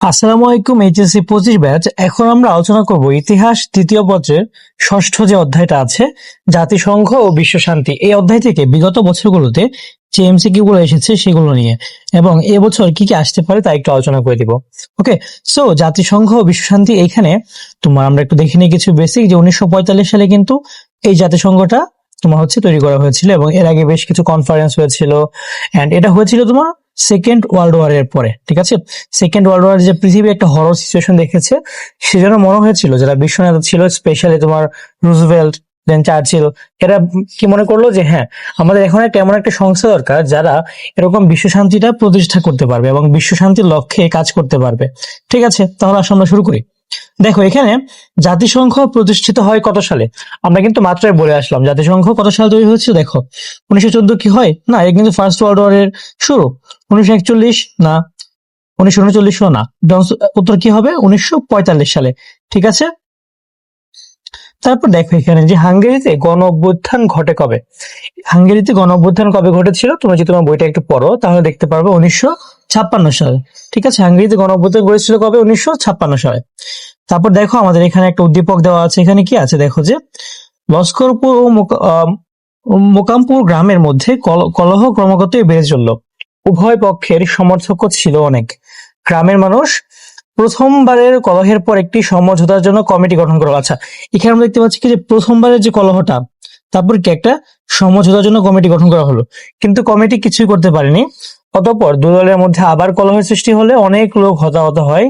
আসসালামু আলাইকুম, এইচএসসি পঁচিশ ব্যাচ। এখন আমরা আলোচনা করব ইতিহাস, তৃতীয় পত্রের ষষ্ঠ যে অধ্যায়টা আছে, জাতিসংঘ ও বিশ্ব শান্তি। এই অধ্যায় থেকে বিগত বছরগুলোতে যে এমসিকিউ গুলো এসেছে সেগুলো নিয়ে, এবং এবছর কি কি আসতে পারে তা একটু আলোচনা করে দিব। ওকে, সো জাতিসংঘ ও বিশ্ব শান্তি এইখানে, তোমার আমরা একটু দেখে নিই কিছু বেসিক যে উনিশশো পঁয়তাল্লিশ সালে কিন্তু এই জাতিসংঘটা তোমার হচ্ছে তৈরি করা হয়েছিল এবং এর আগে বেশ কিছু কনফারেন্স হয়েছিল। এন্ড এটা হয়েছিল তোমার সেকেন্ড ওয়ার্ল্ড ওয়ার এর পরে, ঠিক আছে? সেকেন্ড ওয়ার্ল্ড ওয়ার যে পৃথিবী একটা হরর সিচুয়েশন দেখেছে সেজন্য মনে হয়েছিল, যারা বিশ্ব ছিল স্পেশালি তোমার রুজভেল্ট দেন চার্চিল এরা কি মনে করল যে হ্যাঁ আমাদের এখন একটা এমন একটা সংস্থা দরকার যারা এরকম বিশ্ব শান্তিটা প্রতিষ্ঠা করতে পারবে এবং বিশ্ব শান্তির লক্ষ্যে কাজ করতে পারবে। ঠিক আছে? তাহলে আসলে আমরা শুরু করি। দেখো, এখানে জাতিসংঘ প্রতিষ্ঠিত হয় কত সালে? আমরা কিন্তু মাত্রায় বলে আসলাম। জাতিসংঘ কত সালে তৈরি হয়েছে দেখো, উনিশশো চোদ্দ কি হয়? না এটা কিন্তু ফার্স্ট ওয়ার্ল্ড ওয়ারের শুরু। উনিশশো একচল্লিশ? না। উনিশশো উনচল্লিশও না। উত্তর কি হবে? উনিশশো পঁয়তাল্লিশ সালে। ঠিক আছে? তারপর দেখো, এখানে যে হাঙ্গেরিতে গণ অভ্যুত্থান ঘটে কবে? হাঙ্গেরিতে গণ অভ্যুত্থান কবে ঘটেছিল? তোমরা যদি তোমার বইটা একটু পড়ো, তাহলে দেখতে পারবে উনিশশো ছাপ্পান্ন সালে। ঠিক আছে? হাঙ্গেরিতে গণ অভ্যুত্থান ঘটেছিল কবে? উনিশশো ছাপ্পান্ন সালে। তারপর দেখো আমাদের এখানে একটা উদ্দীপক দেওয়া আছে। এখানে কি আছে? দেখো যে লস্করপুর ও মোকামপুর গ্রামের মধ্যে কলহ ক্রমাগতই বেড়ে চলল। উভয় পক্ষের সমর্থক ছিল অনেক। গ্রামের মানুষ প্রথমবারের কলহের পর একটি সমঝোতার জন্য কমিটি গঠন করল আচ্ছা এখানে আমরা দেখতে পাচ্ছি কি যে প্রথমবারের যে কলহটা, তারপর কি একটা সমঝোতার জন্য কমিটি গঠন করা হলো। কিন্তু কমিটি কিছুই করতে পারেনি। অতঃপর দুদলের মধ্যে আবার কলহের সৃষ্টি হলে অনেক লোক হতাহত হয়।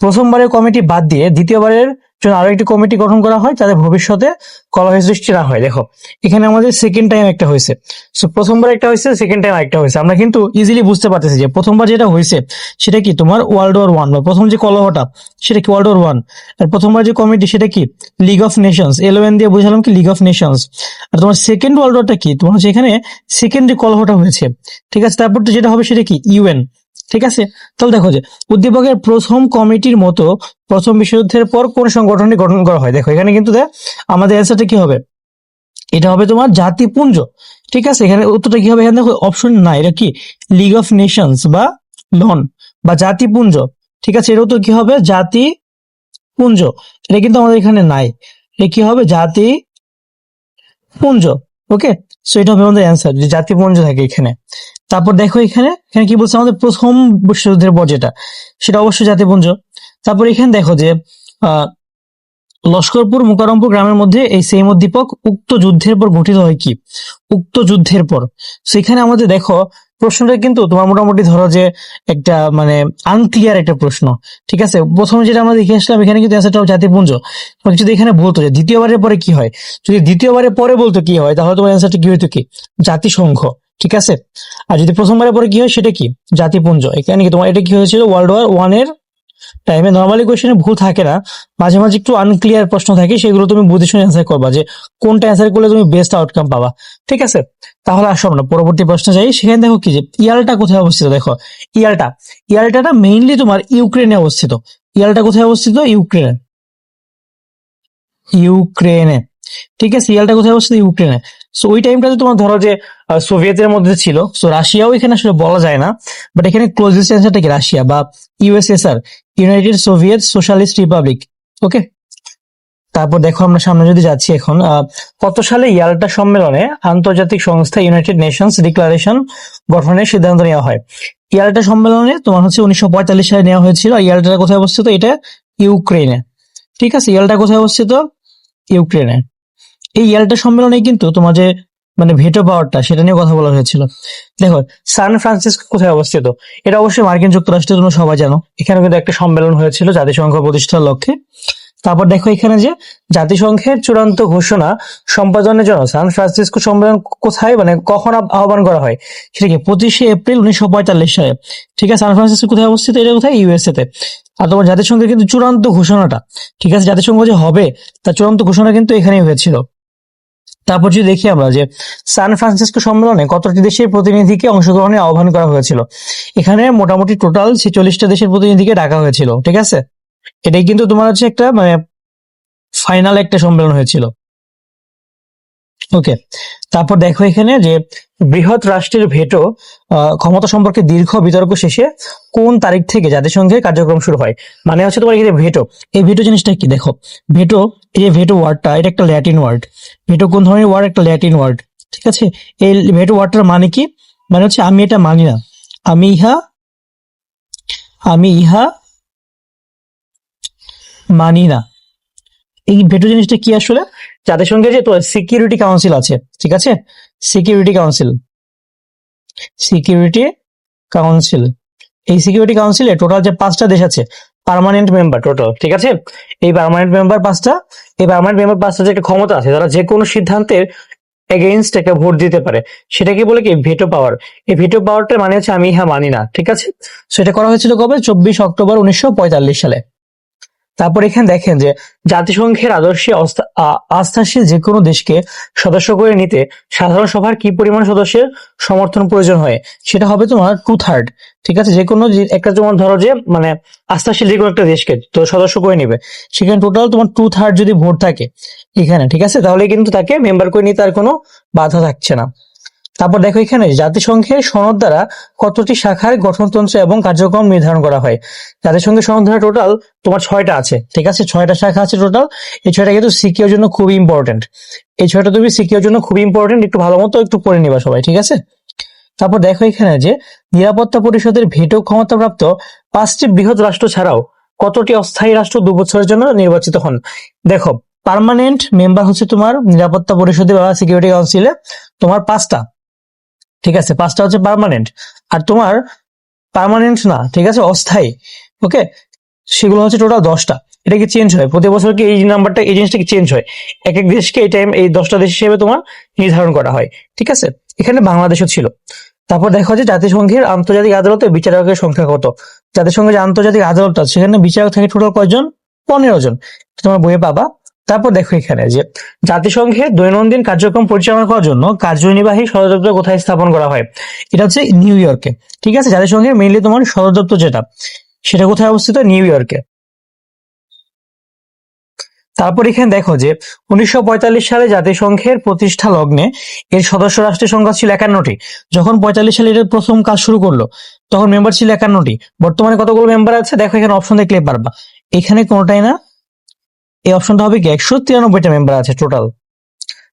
প্রথমবারের কমিটি বাদ দিয়ে দ্বিতীয়বারের জন্য আরও একটি কমিটি গঠন করা হয়, যাতে ভবিষ্যতে কলহের সৃষ্টি না হয়। দেখো, এখানে আমাদের সেকেন্ড টাইম একটা হয়েছে। সো প্রথমবার একটা হয়েছে সেকেন্ড টাইম একটা হয়েছে। আমরা কিন্তু ইজিলি বুঝতে পারতেছি যে প্রথমবার যেটা হয়েছে, সেটা কি তোমার ওয়ার্ল্ড ওয়ার ওয়ান বা প্রথম যে কলহটা, সেটা কি ওয়ার্ল্ড ওয়ার ওয়ান আর প্রথমবার যে কমিটি, সেটা কি? লিগ অফ নেশনস এলওএন দিয়ে বুঝালাম কি লিগ অফ নেশনস আর তোমার সেকেন্ড ওয়ার্ল্ড ওয়ারটা কি? তোমার হচ্ছে এখানে সেকেন্ড যে কলহটা হয়েছে। ঠিক আছে, তারপর তো যেটা হবে, সেটা কি? ইউএন ঠিক আছে? তাহলে দেখো যে, উদ্দীপকের প্রথম কমিটির মতো প্রথম বিশ্বযুদ্ধের পর কোন সংগঠনটি গঠন করা হয়? দেখো, এখানে কিন্তু আমাদের অ্যান্সারটা কি হবে? এটা হবে তোমার জাতিপুঞ্জ। ঠিক আছে? এখানে উত্তরটা কি হবে? এখানে দেখো অপশন না এটা কি? লিগ অফ নেশনস বা লন বা জাতিপুঞ্জ। ঠিক আছে? এর উত্তর কি হবে? জাতি পুঞ্জ এটা কিন্তু আমাদের এখানে নাই। এটা কি হবে? জাতি পুঞ্জ ওকে সো এটা হবে আমাদের অ্যান্সার যে জাতিপুঞ্জ থাকে এখানে। তারপর দেখো এখানে এখানে কি বলছে আমাদের প্রথম বিশ্বযুদ্ধের পর যেটা, সেটা অবশ্যই জাতিপুঞ্জ। তারপর এখানে দেখো যে লস্করপুর মুকারমপুর গ্রামের মধ্যে এই সেম উদ্দীপক উক্ত যুদ্ধের পর গঠিত হয় কি? উক্ত যুদ্ধের পর। সেখানে আমাদের দেখো, প্রশ্নটা কিন্তু তোমার মোটামুটি ধরো যে একটা মানে আনক্লিয়ার একটা প্রশ্ন, ঠিক আছে? প্রথমে যেটা আমরা দেখে আসলাম, এখানে কিন্তু অ্যান্সারটা জাতিপুঞ্জ। তোমাকে যদি এখানে বলতো যে দ্বিতীয়বারের পরে কি হয়, যদি দ্বিতীয়বারের পরে বলতো কি হয়, তাহলে তোমার অ্যান্সারটা কি হইতো কি? জাতিসংঘ। ঠিক আছে? আর যদি প্রথমবারের পরে কি হয়, সেটা কি? জাতিপুঞ্জ। এখানে কি তোমার, এটা কি হয়েছিল? ওয়ার্ল্ড ওয়ার ওয়ানের টাইমে নর্মালি কোয়েশ্চেনে ভুল থাকে না। মাঝে মাঝে একটু আনক্লিয়ার প্রশ্ন থাকে, সেগুলো তুমি বুঝে শুনে অ্যান্সার করবা যে কোনটা অ্যান্সার করলে তুমি বেস্ট আউটকাম পাবা। ঠিক আছে? তাহলে আসো আমরা, পরবর্তী প্রশ্নে যাই। সেখানে দেখো কি যে, ইয়ালটা কোথায় অবস্থিত? দেখো, ইয়ালটা। ইয়ালটাটা মেইনলি তোমার ইউক্রেনে অবস্থিত। ইয়ালটা কোথায় অবস্থিত? ইউক্রেনে। ইউক্রেনে। ঠিক আছে ইয়ালটা কোথায় অবস্থিত? ইউক্রেনে। সো ওই টাইমটাতে তোমার ধরো যে সোভিয়েতের মধ্যে ছিল। সো রাশিয়াও এখানে আসলে বলা যায় না। বাট এখানে ক্লোজেস্ট অ্যান্সারটা কি? রাশিয়া বা USSR united soviet socialist republic okay তারপর দেখো আমরা সামনে যদি যাচ্ছি এখন কত সালে ইয়াল্টা সম্মেলনে আন্তর্জাতিক সংস্থা ইউনাইটেড নেশনস ডিক্লারেশন গঠনের সিদ্ধান্ত নেওয়া হয়? ইয়াল্টা সম্মেলনে তোমার হচ্ছে উনিশশো পঁয়তাল্লিশ সালে নেওয়া হয়েছিল। আর ইয়াল্টাটা কোথায় অবস্থিত? এটা ইউক্রেনে ঠিক আছে, ইয়াল্টা কোথায় অবস্থিত? ইউক্রেনে এই ইয়াল্টা সম্মেলনে কিন্তু তোমার যে মানে ভেটো পাওয়ারটা সেটা নিয়ে কথা বলা হয়েছিল। দেখো সান ফ্রান্সিসকো কোথায় অবস্থিত? এটা অবশ্যই মার্কিন যুক্তরাষ্ট্রে তোমরা সবাই জানো। এখানে কিন্তু একটা সম্মেলন হয়েছিল জাতিসংঘ প্রতিষ্ঠার লক্ষ্যে। তারপর দেখো এখানে যে, জাতিসংঘের চূড়ান্ত ঘোষণা সম্পাদনের জন্য সান ফ্রান্সিসকো সম্মেলন কোথায় মানে কখন আহ্বান করা হয়? সেটা কি, পঁচিশে এপ্রিল উনিশশো পঁয়তাল্লিশ সালে? ঠিক আছে সান ফ্রান্সিসকো কোথায় অবস্থিত? এটা কোথায়? ইউএসএ তে আর তোমার জাতিসংঘের কিন্তু চূড়ান্ত ঘোষণাটা, ঠিক আছে, জাতিসংঘ যে হবে, তার চূড়ান্ত ঘোষণা কিন্তু এখানেই হয়েছিল। তারপর যদি দেখি আমরা যে সান ফ্রান্সিসকো সম্মেলনে কতটি দেশের প্রতিনিধিকে অংশগ্রহণের আহ্বান করা হয়েছিল? এখানে মোটামুটি টোটাল ছেচল্লিশটা দেশের প্রতিনিধিকে ডাকা হয়েছিল, ঠিক আছে? এটাই কিন্তু তোমার হচ্ছে একটা মানে ফাইনাল একটা সম্মেলন হয়েছিল। ওকে তারপর দেখো এখানে যে বৃহৎ রাষ্ট্রের ভেটো ক্ষমতা সম্পর্কে দীর্ঘ বিতর্ক শেষে কোন তারিখ থেকে জাতিসংঘের কার্যক্রম শুরু হয়? মানে হচ্ছে তোমার এই ভেটো এই ভেটো জিনিসটা কি? দেখো, ভেটো, এই ভেটো ওয়ার্ডটা এটা একটা ল্যাটিন ওয়ার্ড ভেটো কোন ধরনের ওয়ার্ড একটা ল্যাটিন ওয়ার্ড ঠিক আছে? এই ভেটো ওয়ার্ডটার মানে কি? মানে হচ্ছে আমি এটা মানি না। আমি ইহা আমি ইহা মানি না। এই ভেটো জিনিসটা কি আসলে? জাতিসংঘের যে সিকিউরিটি কাউন্সিল আছে, ঠিক আছে? সিকিউরিটি কাউন্সিল সিকিউরিটি কাউন্সিল এই সিকিউরিটি কাউন্সিলে টোটাল যে পাঁচটা দেশ আছে পার্মানেন্ট মেম্বার টোটাল ঠিক আছে? এই পার্মানেন্ট মেম্বার পাঁচটা, এই পার্মানেন্ট মেম্বার পাঁচটা যে একটা ক্ষমতা আছে, তারা যে কোনো সিদ্ধান্তের এগেইনস্ট একটা ভোট দিতে পারে। সেটাকে বলে কি? ভেটো পাওয়ার এই ভেটো পাওয়ারটা মানে হচ্ছে আমি হ্যাঁ মানি না, ঠিক আছে? সেটা করা হয়েছিল কবে? চব্বিশ অক্টোবর উনিশশো পঁয়তাল্লিশ সালে। তারপর এখানে দেখেন যে জাতিসংঘের আদর্শে আস্থাশীল যে কোনো দেশকে সদস্য করে নিতে সাধারণ সভার কি পরিমাণ সদস্যের সমর্থন প্রয়োজন হয়, সেটা হবে তোমার টু থার্ড ঠিক আছে? যে কোনো একটা তোমার ধরো যে মানে আস্থাশীল যে কোনো একটা দেশকে তো সদস্য করে নিবে, সেখানে টোটাল তোমার টু থার্ড যদি ভোট থাকে এখানে, ঠিক আছে? তাহলে কিন্তু তাকে মেম্বার করে নিতে আর কোনো বাধা থাকছে না। তারপর দেখো এখানে জাতিসংঘের সনদ দ্বারা কতটি শাখার গঠনতন্ত্র এবং কার্যক্রম নির্ধারণ করা হয়? জাতিসংঘের সনদ দ্বারা টোটাল তোমার ছয়টা আছে, ঠিক আছে? ছয়টা শাখা আছে টোটাল এই ছয়টা কিন্তু সিকিওর জন্য খুবই ইম্পর্টেন্ট এই ছয়টা তুমি সিকিওর জন্য খুবই ইম্পর্টেন্ট একটু ভালো মতো একটু পড়ে নিবা সবাই, ঠিক আছে? তারপর দেখো এখানে যে, নিরাপত্তা পরিষদের ভেটো ক্ষমতাপ্রাপ্ত পাঁচটি বৃহৎ রাষ্ট্র ছাড়াও কতটি অস্থায়ী রাষ্ট্র দু বছরের জন্য নির্বাচিত হন? দেখো পার্মানেন্ট মেম্বার হচ্ছে তোমার নিরাপত্তা পরিষদে বা সিকিউরিটি কাউন্সিলে তোমার পাঁচটা। ঠিক আছে? পাঁচটা হচ্ছে পার্মানেন্ট আর তোমার পার্মানেন্ট না, ঠিক আছে? অস্থায়ী ওকে সেগুলো হচ্ছে টোটাল দশটা। এটা কি চেঞ্জ হয়? প্রতি বছর কি এই নাম্বারটা এই জিনিসটা কি চেঞ্জ হয়? এক এক দেশকে এই টাইম এই দশটা দেশ হিসেবে তোমার নির্ধারণ করা হয়, ঠিক আছে? এখানে বাংলাদেশও ছিল। তারপর দেখো যে জাতিসংঘের আন্তর্জাতিক আদালতে বিচারকের সংখ্যা কত? জাতিসংঘের যে আন্তর্জাতিক আদালত সেখানে বিচারক থাকে টোটাল কয়জন? পনেরো জন। তোমার বইয়ে পাবা। তারপর দেখো এখানে যে জাতিসংঘের দৈনন্দিন কার্যক্রম পরিচালনা করার জন্য কার্যনির্বাহী সদর দপ্তর কোথায় স্থাপন করা হয়? এটা হচ্ছে নিউ ইয়র্কে। ঠিক আছে? জাতিসংঘের মেইনলি তোমার সদর দপ্তর যেটা, সেটা কোথায় অবস্থিত? নিউ ইয়র্কে। তারপর এখানে দেখো যে উনিশশো পঁয়তাল্লিশ সালে জাতিসংঘের প্রতিষ্ঠা লগ্নে এর সদস্য রাষ্ট্রের সংখ্যা ছিল একান্নটি। যখন পঁয়তাল্লিশ সালে এর প্রথম কাজ শুরু করল, তখন মেম্বার ছিল একান্নটি। বর্তমানে কতগুলো মেম্বার আছে? দেখো এখানে অপশন দেখলে পারবা। এখানে কোনোটাই না? এই অপশনটা হবে কি? একশো তিরানব্বইটা মেম্বার আছে টোটাল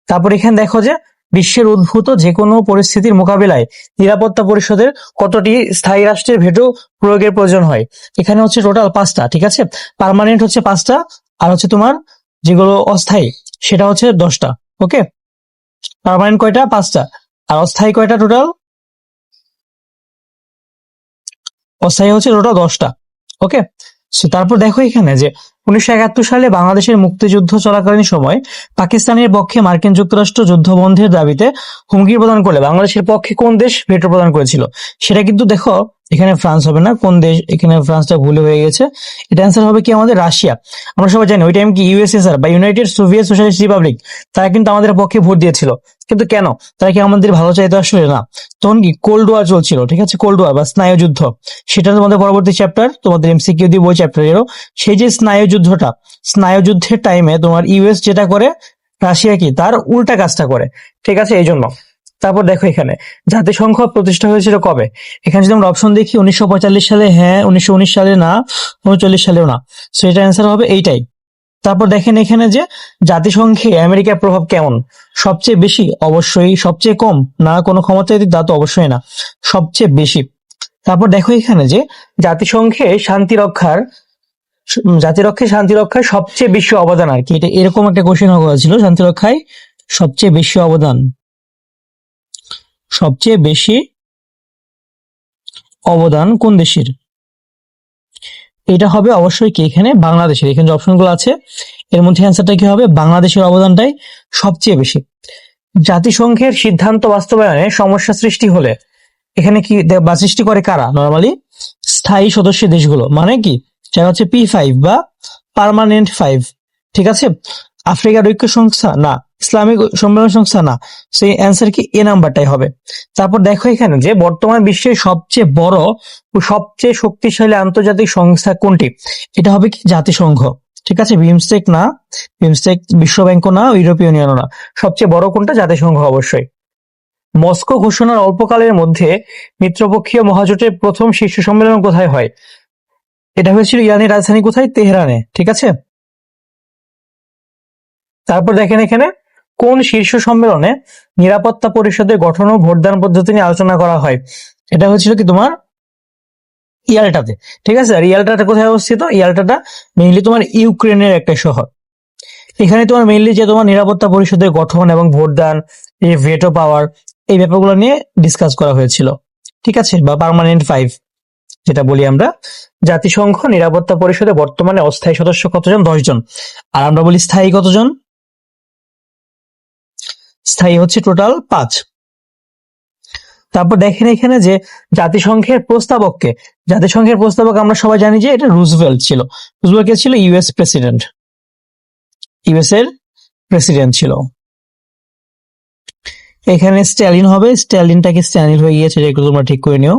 তারপর এখানে দেখো যে বিশ্বের উদ্ভূত যে কোনো পরিস্থিতির মোকাবিলায় নিরাপত্তা পরিষদের কতটি স্থায়ী রাষ্ট্রের ভেটো প্রয়োগের প্রয়োজন হয়? এখানে হচ্ছে টোটাল পাঁচটা, ঠিক আছে? পার্মানেন্ট হচ্ছে পাঁচটা, আর হচ্ছে তোমার যেগুলো অস্থায়ী, সেটা হচ্ছে দশটা ওকে পারমানেন্ট কয়টা? পাঁচটা। আর অস্থায়ী কয়টা টোটাল অস্থায়ী হচ্ছে টোটাল দশটা ওকে তারপর দেখো এখানে যে উনিশশো একাত্তর সালে বাংলাদেশের মুক্তিযুদ্ধ চলাকালীন সময় পাকিস্তানের পক্ষে মার্কিন যুক্তরাষ্ট্র যুদ্ধ বন্ধের দাবিতে হুমকি প্রদান করলে বাংলাদেশের পক্ষে কোন দেশ ভেটো প্রদান করেছিল? সেটা কিন্তু দেখো এখানে ফ্রান্স হবে না, কোন দেশ এখানে ফ্রান্সটা ভুলে হয়ে গেছে? এটা অ্যান্সার হবে কি আমাদের রাশিয়া। আমরা সবাই জানি ওই টাইম কি ইউএসএসআর বা ইউনাইটেড সোভিয়েত সোশ্যালিস্ট রিপাবলিক তারা কিন্তু আমাদের পক্ষে ভোট দিয়েছিল। কিন্তু কেন? তারা কি আমাদের ভালো চাইতে আসলে না। তখন কি কোল্ড ওয়ার চলছিল, ঠিক আছে? কোল্ড ওয়ার বা স্নায়ু যুদ্ধ। সেটা তোমাদের পরবর্তী চ্যাপ্টার তোমাদের এমসিকিউ দিয়ে বই চ্যাপ্টারেরও সেই যে স্নায়ু যুদ্ধটা, স্নায়ু যুদ্ধের টাইমে তোমার ইউএস যেটা করে, রাশিয়া কি? তার উল্টা কাজটা করে। ঠিক আছে? এই জন্য তারপর দেখো এখানে, জাতিসংঘ প্রতিষ্ঠা হয়েছিল কবে? এখানে যদি আমরা অপশন দেখি, উনিশশো পঁয়তাল্লিশ সালে হ্যাঁ উনিশশো উনিশ সালে না, উনচল্লিশ সালেও না। সো এটা অ্যান্সার হবে এইটাই। তারপর দেখেন এখানে যে, জাতিসংঘে আমেরিকার প্রভাব কেমন? সবচেয়ে বেশি? অবশ্যই সবচেয়ে কম। না, কোনো ক্ষমতা যদি তা তো অবশ্যই না। সবচেয়ে বেশি। তারপর দেখো এখানে যে, জাতিসংঘে শান্তি রক্ষার জাতি রক্ষায় শান্তি রক্ষায় সবচেয়ে বেশি অবদান আর কি। এটা এরকম একটা কোশ্চেন হয়েছিল শান্তি রক্ষায় সবচেয়ে বেশি অবদান। সবচেয়ে বেশি অবদান কোন দেশের? এটা হবে অবশ্যই কি এখানে? বাংলাদেশের। এখানে যে অপশনগুলো আছে, এর মধ্যে অ্যান্সারটা কি হবে? বাংলাদেশের অবদানটাই সবচেয়ে বেশি। জাতিসংঘের সিদ্ধান্ত বাস্তবায়নে সমস্যা সৃষ্টি হলে এখানে কি বা সৃষ্টি করে কারা নর্মালি স্থায়ী সদস্য দেশগুলো। মানে কি? যারা হচ্ছে পি ফাইভ বা পার্মানেন্ট ফাইভ ঠিক আছে? আফ্রিকার ঐক্য সংস্থা? না। ইসলামিক সম্মেলন সংস্থা না, সেই অ্যান্সার কি এ নাম্বারটাই হবে। তারপর দেখো এখানে যে বর্তমান বিশ্বের সবচেয়ে বড় ও সবচেয়ে শক্তিশালী আন্তর্জাতিক সংস্থা কোনটি? এটা হবে কি জাতিসংঘ। ঠিক আছে? বিমস্টেক না, বিমস্টেক বিশ্ব ব্যাংকও না, ইউরোপীয় ইউনিয়নও না। সবচেয়ে বড় কোনটা? জাতিসংঘ অবশ্যই। মস্কো ঘোষণার অল্পকালের মধ্যে মিত্রপক্ষীয় মহাজোটের প্রথম শীর্ষ সম্মেলন কোথায় হয়? এটা হয়েছিল ইরানের রাজধানী কোথায়? তেহরানে। ঠিক আছে? তারপর দেখেন এখানে কোন শীর্ষ সম্মেলনে নিরাপত্তা পরিষদের গঠন ও ভোটদান পদ্ধতি নিয়ে আলোচনা করা হয়? এটা হচ্ছিল কি তোমার? ইয়ালটাতে, ঠিক আছে? আর ইয়ালটাটা কোথায় অবস্থিত? ইয়ালটাটা মেইনলি তোমার ইউক্রেনের একটা শহর। এখানে তোমার মেইনলি যে তোমার নিরাপত্তা পরিষদের গঠন এবং ভোটদান, এই ভেটো পাওয়ার এই ব্যাপারগুলো নিয়ে ডিসকাস করা হয়েছিল। ঠিক আছে? বা পার্মানেন্ট ফাইভ যেটা বলি আমরা। জাতিসংঘ নিরাপত্তা পরিষদে বর্তমানে অস্থায়ী সদস্য কতজন? দশজন আর আমরা বলি স্থায়ী কতজন? স্থায়ী হচ্ছে টোটাল পাঁচ। তারপর দেখেন এখানে যে জাতিসংঘের প্রস্তাবককে, জাতিসংঘের প্রস্তাবক আমরা সবাই জানি যে এটা রুজভেল্ট ছিল। রুজভেল্ট ছিল ইউএস প্রেসিডেন্ট ইউএস এর প্রেসিডেন্ট ছিল। এখানে স্ট্যালিন হবে স্ট্যালিনটাকে স্ট্যালিন হয়ে গিয়েছে যে একটু তোমরা ঠিক করে নিও।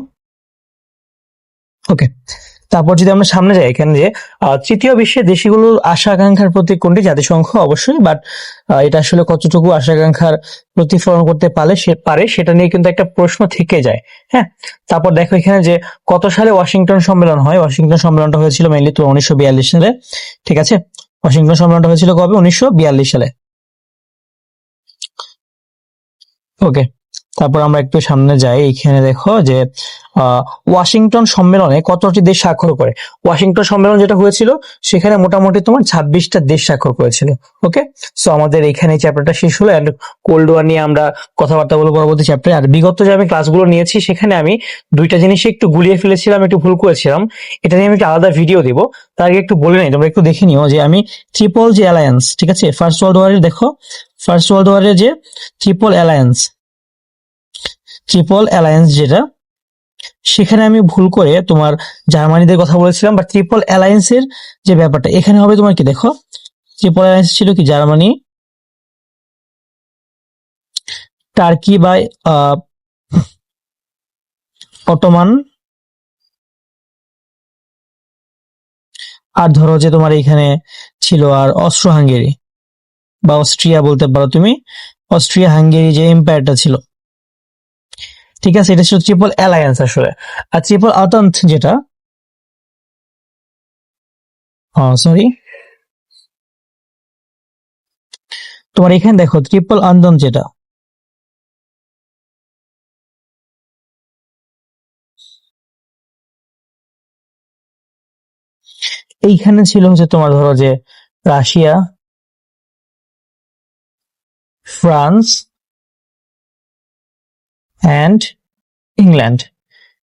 ওকে তারপর যদি আমরা সামনে যাই এখানে যে তৃতীয় বিশ্বের দেশগুলোর আশা আকাঙ্ক্ষার প্রতি কোনটি জাতিসংঘ অবশ্যই বাট এটা আসলে কতটুকু আশা আকাঙ্ক্ষার প্রতিফলন করতে পারে সে, পারে সেটা নিয়ে কিন্তু একটা প্রশ্ন থেকে যায় হ্যাঁ? তারপর দেখো এখানে যে, কত সালে ওয়াশিংটন সম্মেলন হয়? ওয়াশিংটন সম্মেলনটা হয়েছিল মেইনলি তো উনিশশো বিয়াল্লিশ সালে, ঠিক আছে? ওয়াশিংটন সম্মেলনটা হয়েছিল কবে? উনিশশো বিয়াল্লিশ সালে। ওকে তারপর আমরা একটু সামনে যাই, এখানে দেখো যে ওয়াশিংটন সম্মেলনে কতটি দেশ স্বাক্ষর করে? ওয়াশিংটন সম্মেলন যেটা হয়েছিল, সেখানে মোটামুটি তোমার ছাব্বিশটা দেশ স্বাক্ষর করেছিল ওকে সো আমাদের এখানে চ্যাপ্টারটা শেষ হলো অ্যান্ড কোল্ড ওয়ার নিয়ে আমরা কথাবার্তা বলব পরবর্তী চ্যাপ্টারে আর বিগত যে আমি ক্লাসগুলো নিয়েছি, সেখানে আমি দুইটা জিনিস একটু গুলিয়ে ফেলেছিলাম, একটু ভুল করেছিলাম। এটা নিয়ে আমি একটু আলাদা ভিডিও দেবো। তার আগে একটু বলে নেই, তোমরা একটু দেখে নিও যে, আমি ট্রিপল যে অ্যালায়েন্স ঠিক আছে? ফার্স্ট ওয়ার্ল্ড ওয়ারের দেখো ফার্স্ট ওয়ার্ল্ড ওয়ারের যে ট্রিপল অ্যালায়েন্স ট্রিপল অ্যালায়েন্স যেটা, সেখানে আমি ভুল করে তোমার জার্মানিদের কথা বলেছিলাম বা ট্রিপল অ্যালায়েন্সের যে ব্যাপারটা, এখানে হবে তোমার কি দেখো? ট্রিপল অ্যালায়েন্স ছিল কি জার্মানি টার্কি বা অটোমান আর ধরো যে তোমার এখানে ছিল আর অস্ট্রো হাঙ্গেরি বা অস্ট্রিয়া বলতে পারো তুমি অস্ট্রিয়া হাঙ্গেরি যে এম্পায়ারটা ছিল। ঠিক আছে, এটা ছিল ট্রিপল অ্যালায়েন্স আসলে। আর ট্রিপল আতন্থ যেটা? সরি তোমার এখানে দেখো ট্রিপল আন্দন যেটা। এইখানে ছিল হচ্ছে তোমার ধরো যে রাশিয়া, ফ্রান্স অ্যান্ড ইংল্যান্ড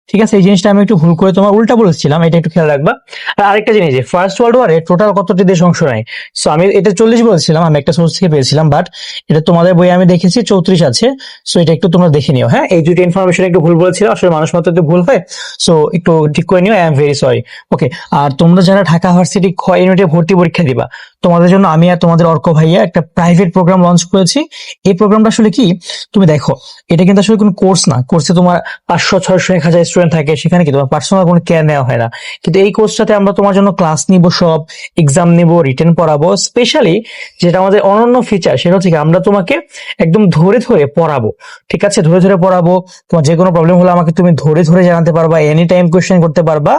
ঠিক আছে? এই জিনিসটা আমি একটু ভুল করে তোমার উল্টা বলেছিলাম এটা একটু খেয়াল রাখবা। আর আরেকটা জিনিস যে ফার্স্ট ওয়ার্ল্ড ওয়ারে টোটাল কতটি দেশ অংশ নেয়? সো আমি এটা চল্লিশ বলেছিলাম আমি একটা সোর্স থেকে পেয়েছিলাম বাট এটা তোমাদের বইয়ে আমি দেখেছি, চৌত্রিশ আছে। সো এটা একটু তোমরা দেখে নিও হ্যাঁ? এই দুটো ইনফরমেশন একটু ভুল বলেছিলাম আসলে মানুষ মাত্র তো ভুল হয়। সো একটু ঠিক করে নিও I am very sorry okay আর তোমরা যারা ঢাকা ভার্সিটি খ ইউনিটে ভর্তি পরীক্ষা দিবা, তোমাদের জন্য আমি আর তোমাদের অর্ক ভাইয়া একটা প্রাইভেট প্রোগ্রাম লঞ্চ করেছি। এই প্রোগ্রামটা আসলে কি? তুমি দেখো, এটা কিন্তু আসলে কোনো কোর্স না। কোর্সে তোমার পাঁচশো, ছয়শো, এক হাজার স্টুডেন্ট থাকে, সেখানে কি তোমার পার্সোনাল কোনো কেয়ার নেওয়া হয় না। কিন্তু এই কোর্সটাতে আমরা তোমার জন্য ক্লাস নিব সব এক্সাম নিব রিটেন পড়াবো স্পেশালি যেটা আমাদের অনন্য ফিচার সেটা হচ্ছে আমরা তোমাকে একদম ধরে ধরে পড়াবো। ঠিক আছে? ধরে ধরে পড়াবো। তোমার যে কোনো প্রবলেম হলে আমাকে তুমি ধরে ধরে জানাতে পারবা এনি টাইম কোয়েশ্চেন করতে পারবা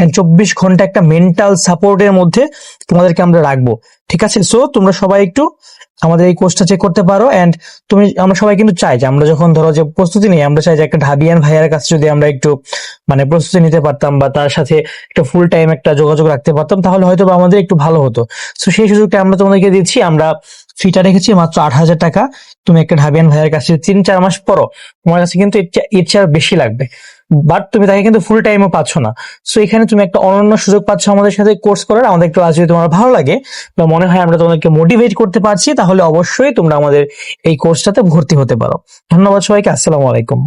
এন্ড চব্বিশ ঘণ্টা একটা মেন্টাল সাপোর্টের মধ্যে তোমাদেরকে আমরা রাখব। ঠিক আছে? সো তোমরা সবাই একটু আমাদের এই কোর্সটা চেক করতে পারো এন্ড তুমি, আমরা সবাই কিন্তু চাই যে আমরা যখন ধরো যে প্রস্তুতি নিই, আমরা চাই যে একটা ঢাবিয়ান ভাইয়ার কাছে যদি আমরা একটু মানে প্রস্তুতি নিতে পারতাম বা তার সাথে একটা ফুল টাইম একটা যোগাযোগ রাখতে পারতাম, তাহলে হয়তো বা আমাদের একটু ভালো হতো। সো সেই সুযোগটা আমরা তোমাদেরকে দিচ্ছি, আমরা ফিটা রেখেছি মাত্র আট হাজার টাকা। তুমি একটা ঢাবিয়ান ভাইয়ের কাছে তিন চার মাস পরো তোমার কাছে কিন্তু এর চেয়ে বেশি লাগবে। বাট তুমি তাকে কিন্তু ফুল টাইমও পাচ্ছ না। সো এখানে তুমি একটা অনন্য সুযোগ পাচ্ছ আমাদের সাথে কোর্স করার। আমাদের ক্লাস যদি তোমার ভালো লাগে বা মনে হয় আমরা তোমাদেরকে মোটিভেট করতে পারছি, তাহলে অবশ্যই তোমরা আমাদের এই কোর্সটাতে ভর্তি হতে পারো। ধন্যবাদ সবাইকে, আসসালামু আলাইকুম।